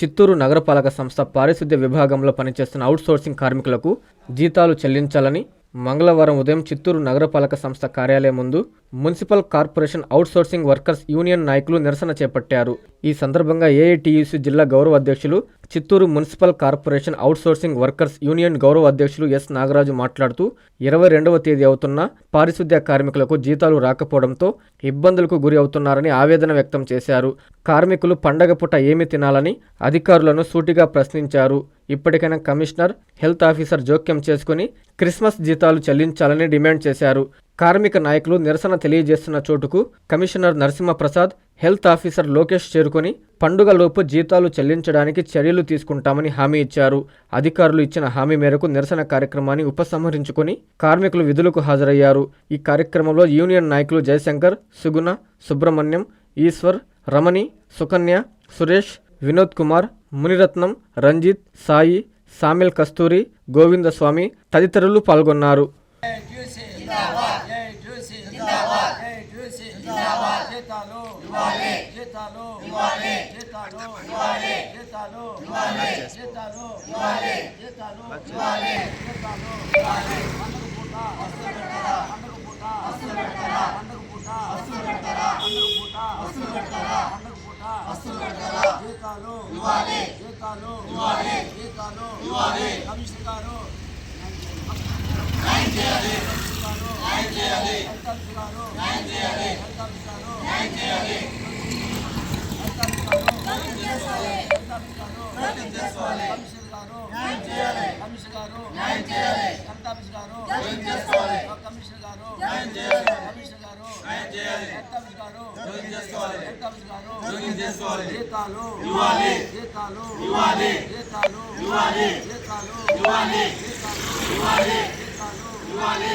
చిత్తూరు నగరపాలక సంస్థ పారిశుద్ధ్య విభాగంలో పనిచేస్తున్న అవుట్సోర్సింగ్ కార్మికులకు జీతాలు చెల్లించాలని మంగళవారం ఉదయం చిత్తూరు నగరపాలక సంస్థ కార్యాలయం ముందు municipal corporation outsourcing workers union నాయకులు నిరసన చేపట్టారు. ఈ సందర్భంగా ఏఐటీయూసీ జిల్లా గౌరవ అధ్యక్షులు Chittoor municipal corporation outsourcing workers union గౌరవ అధ్యక్షులు ఎస్ నాగరాజు మాట్లాడుతూ ఇరవై రెండవ తేదీ అవుతున్న పారిశుద్ధ్య కార్మికులకు జీతాలు రాకపోవడంతో ఇబ్బందులకు గురి అవుతున్నారని ఆవేదన వ్యక్తం చేశారు. కార్మికులు పండగ పూట ఏమి తినాలని అధికారులను సూటిగా ప్రశ్నించారు. ఇప్పటికైనా కమిషనర్ హెల్త్ ఆఫీసర్ జోక్యం చేసుకుని క్రిస్మస్ జీతాలు చెల్లించాలని డిమాండ్ చేశారు. కార్మిక నాయకులు నిరసన తెలియజేస్తున్న చోటుకు commissioner Narasimhaprasad health officer Lokesh చేరుకొని పండుగలోపు జీతాలు చెల్లించడానికి చర్యలు తీసుకుంటామని హామీ ఇచ్చారు. అధికారులు ఇచ్చిన హామీ మేరకు నిరసన కార్యక్రమాన్ని ఉపసంహరించుకొని కార్మికులు విధులకు హాజరయ్యారు. ఈ కార్యక్రమంలో యూనియన్ నాయకులు జయశంకర్ సుగుణ సుబ్రహ్మణ్యం ఈశ్వర్ రమణి సుకన్య సురేష్ వినోద్ కుమార్ మునిరత్నం రంజిత్ సాయి సామిల్ కస్తూరి గోవిందస్వామి తదితరులు పాల్గొన్నారు. చేసి జీతాలు ఇవ్వాలి జీతాలు ఇవ్వాలి జీతాలు ఇవ్వాలి జీతాలు ఇవ్వాలి జీతాలు ఇవ్వాలి జీతాలు ఇవ్వాలి జీతాలు ఇవ్వాలి పండుగ పూట వస్తువు పెట్టరా పూట వస్తువు పెట్టరా పూట పూట పూట జీతాలు ఇవ్వాలి జీతాలు ఇవ్వాలి జీతాలు ఇవ్వాలి కమిషనర్ గారు జీతాలు ఇవ్వాలి జీతాలు ఇవ్వాలి జీతాలు ఇవ్వాలి జీతాలు ఇవ్వాలి జీతాలు ఇవ్వాలి జీతాలు ఇవ్వాలి